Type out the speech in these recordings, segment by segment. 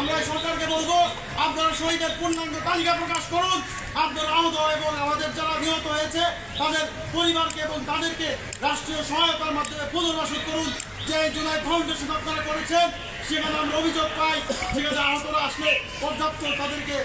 আমরা সরকারকে বলব, আপনারা শহীদের পূর্ণাঙ্গ তালিকা প্রকাশ করুন। আপনারা আহত এবং আমাদের যারা নিহত হয়েছে, তাদের পরিবারকে এবং তাদেরকে রাষ্ট্রীয় সহায়তার মাধ্যমে পুনর্বাসন করুন। যে জুলাই ফাউন্ডেশন আপনারা করেছেন, সেখানে আমরা অভিযোগ পাই সেখানে আহতরা আসলে পর্যাপ্ত তাদেরকে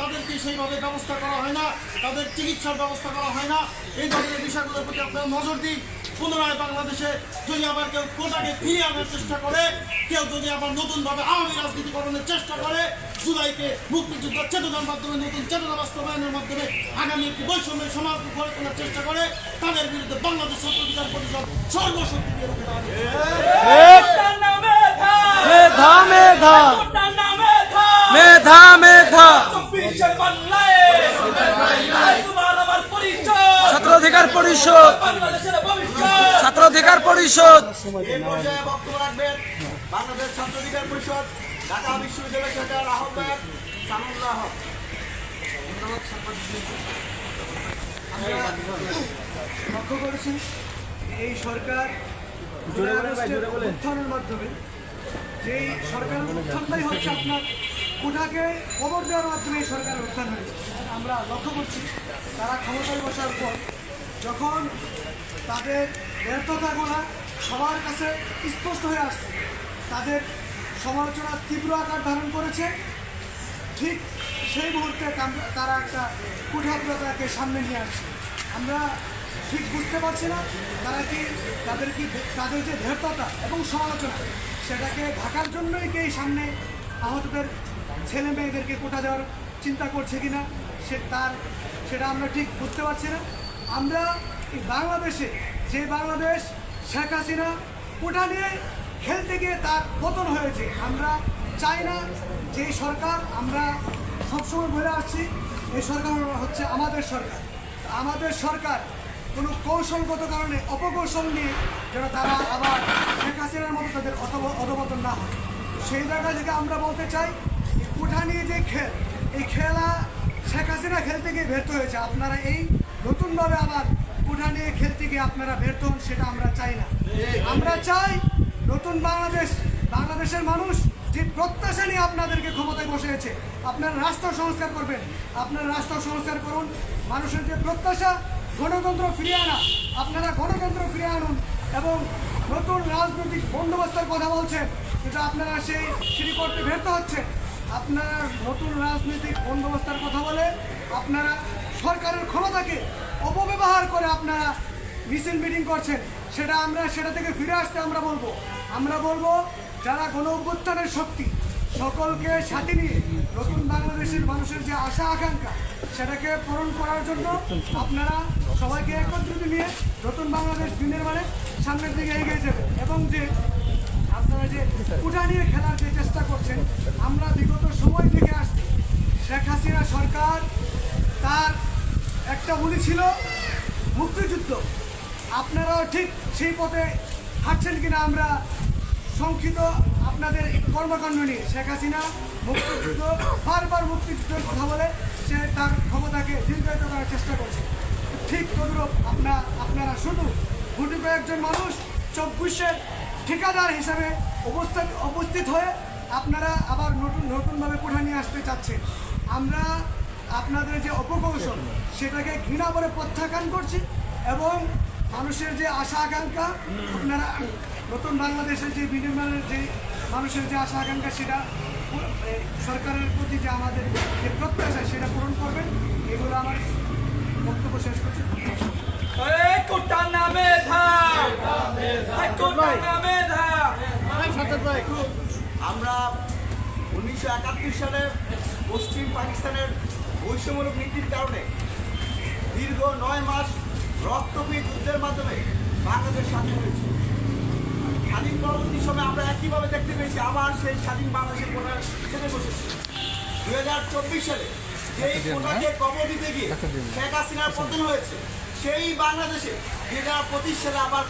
তাদেরকে সেইভাবে ব্যবস্থা করা হয় না, তাদের চিকিৎসার ব্যবস্থা করা হয় না। এই ধরনের বিষয়গুলোর প্রতি আপনারা নজর দিন পুনরায় বাংলাদেশে যদি আবার কেউ কোটাকে ফিরিয়ে আনার চেষ্টা করে কেউ যদি আবার নতুনভাবে আওয়ামী রাজনীতিকরণের চেষ্টা করে জুলাইকে মুক্তিযুদ্ধ চেতনার মাধ্যমে নতুন চেতনা বাস্তবায়নের মাধ্যমে আগামী একটি বৈষম্য সমাজ গড়ে তোলার চেষ্টা করে তাদের বিরুদ্ধে বাংলাদেশ ছাত্র অধিকার পরিষদ সর্বশক্তি দিয়ে রুখে মেধা মেধা মেধা মেধা। ছাত্র অধিকার পরিষদ। ছাত্র অধিকার পরিষদ। এই বক্তব্য রাখবেন বাংলাদেশ পরিষদ ঢাকা বিশ্ববিদ্যালয় শাখার আহ্বায়ক সামুল্লাহ হক। লক্ষ্য করেছি এই সরকার উত্থানের মাধ্যমে যেই সরকারের উত্থানটাই হচ্ছে আপনার কোটাকে খবর দেওয়ার মাধ্যমে এই সরকারের উত্থান হয়েছে। আমরা লক্ষ্য করছি তারা ক্ষমতায় বসার পর যখন তাদের ব্যর্থতাগুলো সবার কাছে স্পষ্ট হয়ে আসছে, তাদের সমালোচনা তীব্র আকার ধারণ করেছে, ঠিক সেই মুহূর্তে তারা একটা কুঠাগ্রতাকে সামনে নিয়ে আসছে। আমরা ঠিক বুঝতে পারছি না তারা কি তাদের কি তাদের যে ব্যর্থতা এবং সমালোচনা, সেটাকে ঢাকার জন্যই কি সামনে আহতদের ছেলে মেয়েদেরকে কোটা দেওয়ার চিন্তা করছে কিনা, সে তার সেটা আমরা ঠিক বুঝতে পারছি না। আমরা এই বাংলাদেশে, যে বাংলাদেশ শেখ হাসিনা কোটা নিয়ে খেলতে গিয়ে তার পতন হয়েছে, আমরা চাই না যে সরকার, আমরা সবসময় বলে আসছি, এই সরকার হচ্ছে আমাদের সরকার। আমাদের সরকার কোনো কৌশলগত কারণে, অপকৌশল নিয়ে যেন তারা আবার শেখ হাসিনার মতো তাদের অধব- অধপতন না হয়। সেই জায়গা থেকে আমরা বলতে চাই কোঠা নিয়ে যে খেল, এই খেলা শেখ হাসিনা খেলতে গিয়ে ব্যর্থ হয়েছে। আপনারা এই নতুনভাবে আবার কোঠা নিয়ে খেলতে গিয়ে আপনারা ব্যর্থ সেটা আমরা চাই না। আমরা চাই নতুন বাংলাদেশ, বাংলাদেশের মানুষ যে প্রত্যাশা নিয়ে আপনাদেরকে ক্ষমতায় বসিয়েছে, আপনারা রাষ্ট্র সংস্কার করবেন। আপনারা রাষ্ট্র সংস্কার করুন, মানুষের যে প্রত্যাশা, গণতন্ত্র ফিরিয়ে আনা, আপনারা গণতন্ত্র ফিরিয়ে আনুন এবং নতুন রাজনৈতিক বন্দোবস্তের কথা বলছেন কিন্তু আপনারা সেই সিঁড়ি করতে ব্যর্থ হচ্ছে। আপনারা নতুন রাজনৈতিক বন্দোবস্তের কথা বলে আপনারা সরকারের ক্ষমতাকে অপব্যবহার করে আপনারা মিছিল মিটিং করছেন, সেটা আমরা, সেটা থেকে ফিরে আসতে আমরা বলব। আমরা বলব, যারা গণ অভ্যুত্থানের শক্তি, সকলকে সাথে নিয়ে নতুন বাংলাদেশের মানুষের যে আশা, আকাঙ্ক্ষা, সেটাকে পূরণ করার জন্য আপনারা সবাইকে একত্রিত নিয়ে নতুন বাংলাদেশ দিনের মানে সামনের দিকে এগিয়ে যাবে। এবং যে আপনারা যে উঠা নিয়ে খেলার যে চেষ্টা করছেন, আমরা বিগত সময় থেকে আসছি। শেখ হাসিনা সরকার তার একটা উনি ছিল, মুক্তিযুদ্ধ। আপনারাও ঠিক সেই পথে হাঁটছেন কিনা আমরা সংক্ষিপ্ত আপনাদের কর্মকাণ্ড নিয়ে শেখ হাসিনা মুক্তিযুদ্ধ, বারবার মুক্তিযুদ্ধের কথা বলে, সে তার ক্ষমতাকে দীর্ঘায়িত করার চেষ্টা করছে। ঠিক তদ্রুপ আপনার আপনারা শুধু গুটি কয়েকজন মানুষ চব্বিশের ঠিকাদার হিসাবে অবস্থান উপস্থিত হয়ে আপনারা আবার নতুন, নতুনভাবে কোঠা নিয়ে আসতে চাচ্ছেন। আমরা আপনাদের যে অপকৌশল সেটাকে ঘৃণা করে প্রত্যাখ্যান করছি এবং মানুষের যে আশা আকাঙ্ক্ষা আপনারা নতুন বাংলাদেশের যে বিনিময়ের যে মানুষের যে আশা আকাঙ্ক্ষা সেটা সরকারের প্রতি যে আমাদের যে প্রত্যাশা সেটা পূরণ করবেন। এগুলো আমার বক্তব্য শেষ করছি। আমরা উনিশশো একাত্তর সালে পশ্চিম পাকিস্তানের বৈষম্যমূলক নীতির কারণে দীর্ঘ নয় মাস রক্তপিত যুদ্ধের মাধ্যমে বাংলাদেশ স্বাধীন হয়েছে। স্বাধীন পরবর্তী সময়ে আমরা একইভাবে দেখতে পেয়েছি আবার সেই স্বাধীন বাংলাদেশের কোটা ছেড়ে বসেছে। দুই হাজার চব্বিশ সালে যেই কোটাকে কবর দিতে গিয়ে শেখ হাসিনার পতন হয়েছে সেই বাংলাদেশে দুই হাজার পঁচিশ সালে আবার